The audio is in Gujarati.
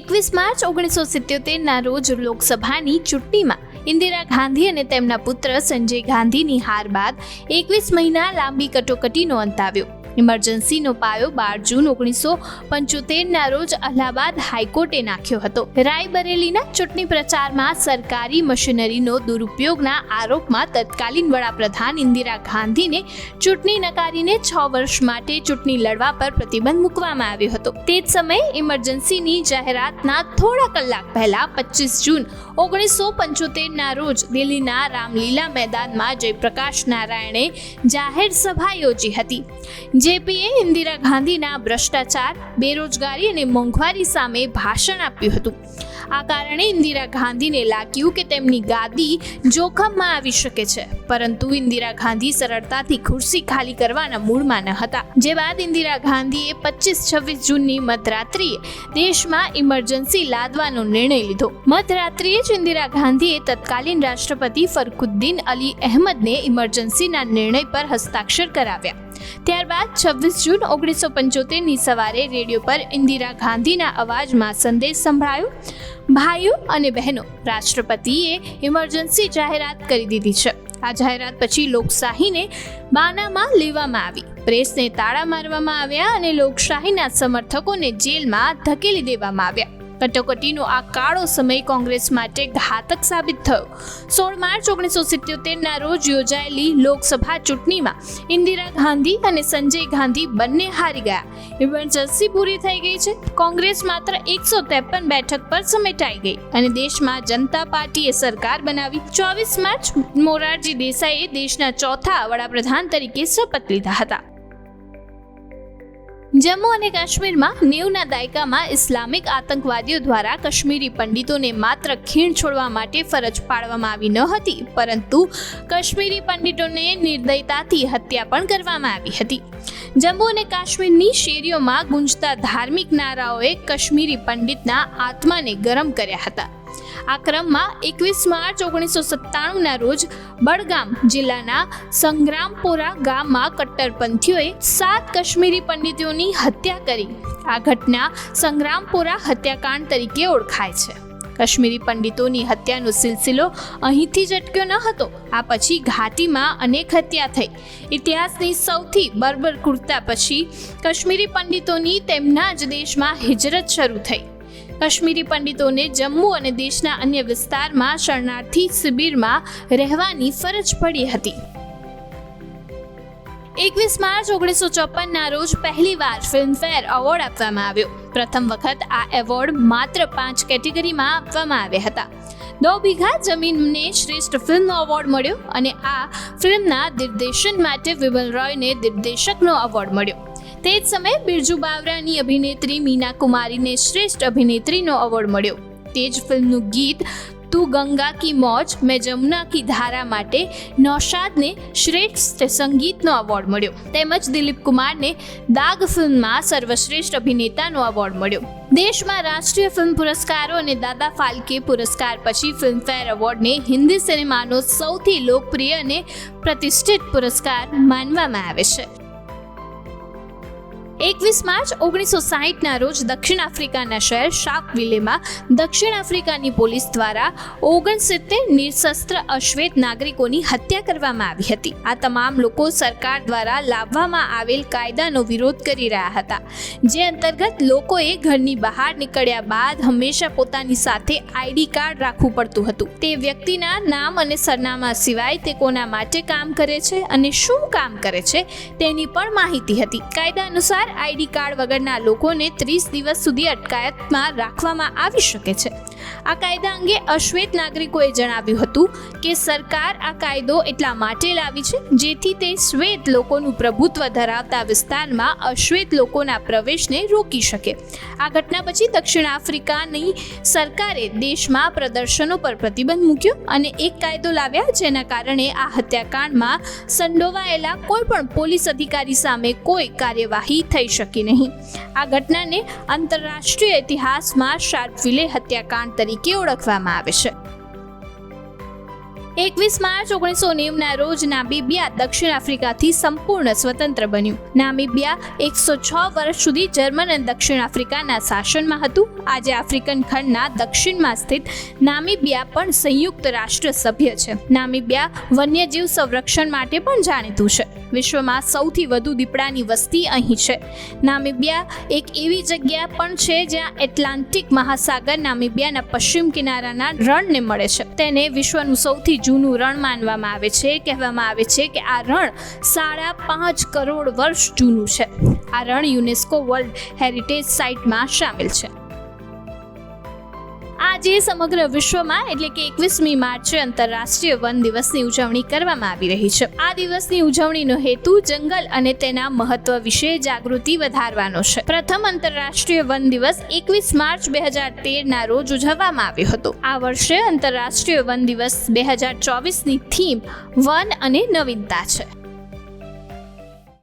એકવીસ માર્ચ ઓગણીસો સિત્યોતેરના રોજ લોકસભાની ચૂંટણીમાં ઇન્દિરા ગાંધી અને તેમના પુત્ર સંજય ગાંધીની હાર બાદ એકવીસ મહિના લાંબી કટોકટીનો અંત આવ્યો. ઇમરજન્સીનો પાયો બાર જૂન ઓગણીસો પંચોતેરના રોજ અલ્હાબાદ હાઈકોર્ટે નાખ્યો હતો. રાયબરેલીના ચૂંટણી પ્રચારમાં સરકારી મશીનરીનો દુરુપયોગના આરોપમાં તત્કાલીન વડાપ્રધાન ઇન્દિરા ગાંધીને ચૂંટણી નકારીને છ વર્ષ માટે ચૂંટણી લડવા પર પ્રતિબંધ મૂકવામાં આવ્યો હતો. તે જ સમયે ઇમરજન્સીની જાહેરાતના થોડા કલાક પહેલા પચીસ જૂન ઓગણીસો પંચોતેરના રોજ દિલ્હીના રામલીલા મેદાનમાં જયપ્રકાશ નારાયણે જાહેર સભા યોજી હતી. જેપીએ ઇન્દિરા ગાંધીના ભ્રષ્ટાચાર, બેરોજગારી અને મોંઘવારી સામે ભાષણ આપ્યું હતું. આ કારણે ઇન્દિરા ગાંધીને લાગ્યું કે તેમની ગાદી જોખમમાં આવી શકે છે. પરંતુ ઇન્દિરા ગાંધી સરળતાથી ખુરશી ખાલી કરવાના મૂળમાં ન હતા. જે બાદ ઇન્દિરા ગાંધીએ પચીસ છવ્વીસ જૂનની મધરાત્રિએ દેશમાં ઇમરજન્સી લાદવાનો નિર્ણય લીધો. મધરાત્રિએ જ ઇન્દિરા ગાંધીએ તત્કાલીન રાષ્ટ્રપતિ ફરકુદ્દીન અલી અહેમદને ઇમરજન્સીના નિર્ણય પર હસ્તાક્ષર કરાવ્યા. ત્યારબાદ છવ્વીસ જૂન ઓગણીસો પંચોતેરની સવારે રેડિયો પર ઇન્દિરા ગાંધીના અવાજમાં સંદેશ સંભળાયો. ભાઈઓ અને બહેનો, રાષ્ટ્રપતિએ ઇમરજન્સી જાહેરાત કરી દીધી છે. આ જાહેરાત પછી લોકશાહીને બાનામાં લેવામાં આવી. પ્રેસને તાળા મારવામાં આવ્યા અને લોકશાહીના સમર્થકોને જેલમાં ધકેલી દેવામાં આવ્યા. કટોકટીનો આ કાળો સમય કોંગ્રેસ માટે ઘાતક સાબિત થયો. સોળ માર્ચ ઓગણીસો સિત્યોતેરના રોજ યોજાયેલી લોકસભા ચૂંટણીમાં ઇન્દિરા ગાંધી અને સંજય ગાંધી બંને હારી ગયા. ઇમરજન્સી પૂરી થઈ ગઈ છે. કોંગ્રેસ માત્ર એકસો ત્રેપન બેઠક પર સમેટાઈ ગઈ અને દેશમાં જનતા પાર્ટીએ સરકાર બનાવી ચોવીસ માર્ચ મોરારજી દેસાઈએ દેશના ચોથા વડાપ્રધાન તરીકે શપથ લીધા હતા. જમ્મુ અને કાશ્મીરમાં નેવના દાયકામાં ઇસ્લામિક આતંકવાદીઓ દ્વારા કાશ્મીરી પંડિતોને માત્ર ખીણ છોડવા માટે ફરજ પાડવામાં આવી ન હતી, પરંતુ કાશ્મીરી પંડિતોને નિર્દયતાથી હત્યા પણ કરવામાં આવી હતી. જમ્મુ અને કાશ્મીરની શેરીઓમાં ગુંજતા ધાર્મિક નારાઓએ કાશ્મીરી પંડિતના આત્માને ગરમ કર્યા હતા. આ ક્રમમાં એકવીસ માર્ચ ઓગણીસો સત્તાણુંના રોજ બડગામ જિલ્લાના સંગ્રામપોરા ગામમાં કટ્ટરપંથીઓએ સાત કાશ્મીરી પંડિતોની હત્યા કરી. આ ઘટના સંગ્રામપોરા હત્યાકાંડ તરીકે ઓળખાય છે. કાશ્મીરી પંડિતોની હત્યાનો સિલસિલો અહીંથી જ અટક્યો ન હતો, આ પછી ઘાટીમાં અનેક હત્યા થઈ. ઇતિહાસની સૌથી બર્બર કુર્તા પછી કાશ્મીરી પંડિતોની તેમના જ દેશમાં હિજરત શરૂ થઈ. કાશ્મીરી પંડિતોને જમ્મુ અને દેશના અન્ય વિસ્તારમાં શરણાર્થી શિબિરમાં રહેવાની ફરજ પડી હતી. એકવીસ માર્ચ ઓગણીસો ચોપનના રોજ પહેલીવાર ફિલ્મફેર એવોર્ડ આપવામાં આવ્યો. પ્રથમ વખત આ એવોર્ડ માત્ર પાંચ કેટેગરીમાં આપવામાં આવ્યા હતા. દો બીઘા જમીનને શ્રેષ્ઠ ફિલ્મ એવોર્ડ મળ્યો અને આ ફિલ્મના દિગ્દર્શન માટે વિમલ રોયને દિગ્દર્શકનો એવોર્ડ મળ્યો. તે જ સમયે બિરજુ બાવરાની અભિનેત્રી મીના કુમારીને શ્રેષ્ઠ અભિનેત્રીનો એવોર્ડ મળ્યો. તે જ ફિલ્મનું ગીત, તું ગંગા કી મોજ, મેં જમુના કી ધારા માટે નૌશાદને શ્રેષ્ઠ સંગીતનો એવોર્ડ મળ્યો. તેમજ દિલીપ કુમારને દાગ ફિલ્મમાં સર્વશ્રેષ્ઠ અભિનેતાનો એવોર્ડ મળ્યો. દેશમાં રાષ્ટ્રીય ફિલ્મ પુરસ્કારો અને દાદા ફાલ્કે પુરસ્કાર પછી ફિલ્મફેર એવોર્ડને હિન્દી સિનેમાનો સૌથી લોકપ્રિય અને પ્રતિષ્ઠિત પુરસ્કાર માનવામાં આવે છે. એકવીસ માર્ચ ઓગણીસો સાહીઠના રોજ દક્ષિણ આફ્રિકાના શહેર શાકવિલેમાં દક્ષિણ આફ્રિકાની પોલીસ દ્વારા ઓગણસિત્તેર નિશસ્ત્ર અશ્વેત નાગરિકોની હત્યા કરવામાં આવી હતી. આ તમામ લોકો સરકાર દ્વારા લાવવામાં આવેલ કાયદાનો વિરોધ કરી રહ્યા હતા. જે અંતર્ગત લોકોએ ઘરની બહાર નીકળ્યા બાદ હંમેશા પોતાની સાથે આઈડી કાર્ડ રાખવું પડતું હતું. તે વ્યક્તિના નામ અને સરનામા સિવાય તે કોના માટે કામ કરે છે અને શું કામ કરે છે તેની પણ માહિતી હતી. કાયદા અનુસાર આઈડી કાર્ડ વગરના લોકોને ત્રીસ દિવસ સુધી અટકાયતમાં રાખવામાં આવી શકે છે. આ કાયદા અંગે અશ્વેત નાગરિકોએ જણાવ્યું હતું કે સરકાર આ કાયદો એટલા માટે લાવી છે જેથી તે શ્વેત લોકોનું પ્રભુત્વ ધરાવતા વિસ્તારમાં અશ્વેત લોકોના પ્રવેશને રોકી શકે. આ ઘટના પછી દક્ષિણ આફ્રિકાની સરકારે દેશમાં પ્રદર્શનો પર પ્રતિબંધ મૂક્યો અને એક કાયદો લાવ્યા જેના કારણે આ હત્યાકાંડમાં સંડોવાયેલા કોઈ પણ પોલીસ અધિકારી સામે કોઈ કાર્યવાહી થઈ શકી નહીં. આ ઘટનાને આંતરરાષ્ટ્રીય ઇતિહાસમાં શાર્પવિલે હત્યાકાંડ તરીકે ઓળખવામાં આવે છે. એકવીસ માર્ચ ઓગણીસો નેવના રોજ નામીબિયા દક્ષિણ આફ્રિકાથી સંપૂર્ણ સ્વતંત્ર બન્યું. નામિબિયા એકસો છ વર્ષ સુધી જર્મન અને દક્ષિણ આફ્રિકાના શાસનમાં હતું. આજે આફ્રિકન ખંડના દક્ષિણમાં સ્થિત નામીબિયા પણ સંયુક્ત રાષ્ટ્ર સભ્ય છે. નામિબિયા વન્યજીવ સંરક્ષણ માટે પણ જાણીતું છે. વિશ્વમાં સૌથી વધુ દીપડાની વસ્તી અહીં છે. નામિબિયા એક એવી જગ્યા પણ છે જ્યાં એટલાન્ટિક મહાસાગર નામિબિયાના પશ્ચિમ કિનારાના રણને મળે છે. તેને વિશ્વનું સૌથી જૂનું રણ માનવામાં આવે છે, કહેવામાં આવે છે કે આ રણ સાડા પાંચ કરોડ વર્ષ જૂનું છે. આ રણ યુનેસ્કો વર્લ્ડ હેરિટેજ સાઇટમાં સામેલ છે. આજે સમગ્ર વિશ્વમાં એટલે કે એકવીસમી માર્ચે આંતરરાષ્ટ્રીય વન દિવસની ઉજવણી કરવામાં આવી રહી છે. આ દિવસની ઉજવણીનો હેતુ જંગલ અને તેના મહત્વ વિશે જાગૃતિ વધારવાનો છે. પ્રથમ આંતરરાષ્ટ્રીય વન દિવસ એકવીસ માર્ચ બે હજાર તેરના રોજ ઉજવવામાં આવ્યો હતો. આ વર્ષે આંતરરાષ્ટ્રીય વન દિવસ બે હજાર ચોવીસની થીમ વન અને નવીનતા છે.